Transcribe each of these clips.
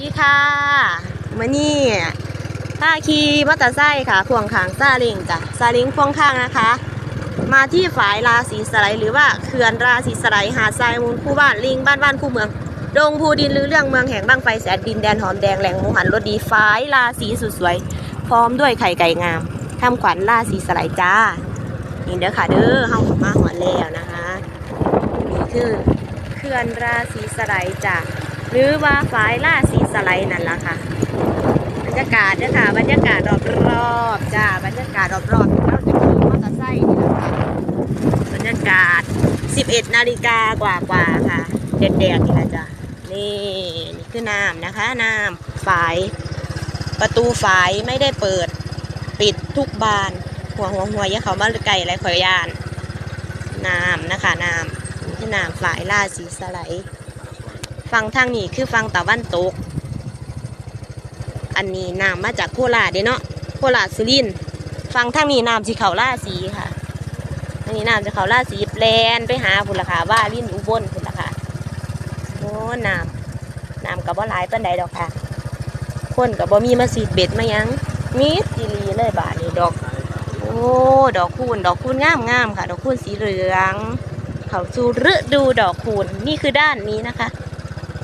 ดีค่ะมานี่ป้าขี่มอเตอร์ไซค์ค่ะพ่วงข้างซาเลิงจ้ะซาเลิงพ่วงข้างนะคะ มาที่ฝายราศีสไลหรือว่าเขื่อนราศีสไลหาดทรายมูลคู่บ้านลิงบ้านบ้านคู่เมืองดงภูดินหรือเรื่องเมืองแห่งบ้างไฟแสนดินแดนหอมแดงแหล่งมูหันรสดีฝายราศีสุดสวย พร้อมด้วยไข่ไก่งามทำขวัญราศีสไลจ้านี่เด้อค่ะเด้อเฮามาหัวแล้วนะคะนี่คือเขื่อนราศีสไลจ้ะ หรือว่าฝายล่าสีสไลด์นั่นละค่ะ บรรยากาศเด้อค่ะ บรรยากาศรอบๆจ้า บรรยากาศรอบๆเราจะขี่มอเตอร์ไซค์นี่แหละค่ะ บรรยากาศ 11 นาฬิกากว่าๆค่ะแดดๆนี่แหละจ้ะนี่นี่คือน้ำนะคะ น้ำฝายประตูฝายไม่ได้เปิด ปิดทุกบาน หัวหัวหัวอยาเขามาไก่อะไรขอยยานน้ำนะคะน้ำนี่น้ำฝายล่าสีสไลด์ ฟังทางนี้คือฟังตะวันตก อันนี้น้ำมาจากโคราชเด้เนาะโคราชสุรินทร์ฟังทางนี้น้ำสีเขาล่าสีค่ะอันนี้น้ำจะเขาล่าสีแปลนไปหาพุ่นละค่ะว่าลิ้นอุบลพุ่นละค่ะโอ้น้ำน้ำกับบ่หลายปานใดดอกค่ะ คนกับบ่มีมาสีดเบ็ดมายังมีดจีรีเลยบาทนี่ดอก โอ้ดอกคูณดอกคูณงามงามค่ะ ดอกคูณสีเหลืองเขาสู่ฤดูดอกคูณนี่คือด้านนี้นะคะ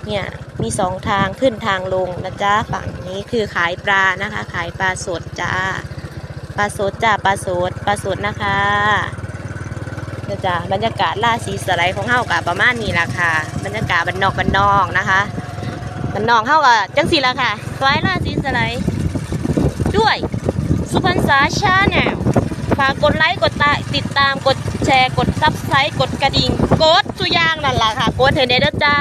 เนี่ยมีสองทางขึ้นทางลงนะจ๊ะฝั่งนี้คือขายปลานะคะ ขายปลาสดจ้าปลาสดจ้าปลาสดปลาสดนะคะเดี๋ยวจ้าบรรยากาศล่าสีสไลด์ของเฮากับประมาณนี้ละค่ะ บรรยากาศบันนอกบันนอกนะคะบันนอกเฮากับจังสีละค่ะสไลด์ล่าสีสไลด์ด้วยสุพรรณษาชาแนลฝากกดไลค์กดติดตามกดแชร์กดซับสไครต์กดกระดิ่งกดทุกอย่างนั่นแหละค่ะกดเถอะเด้อจ้า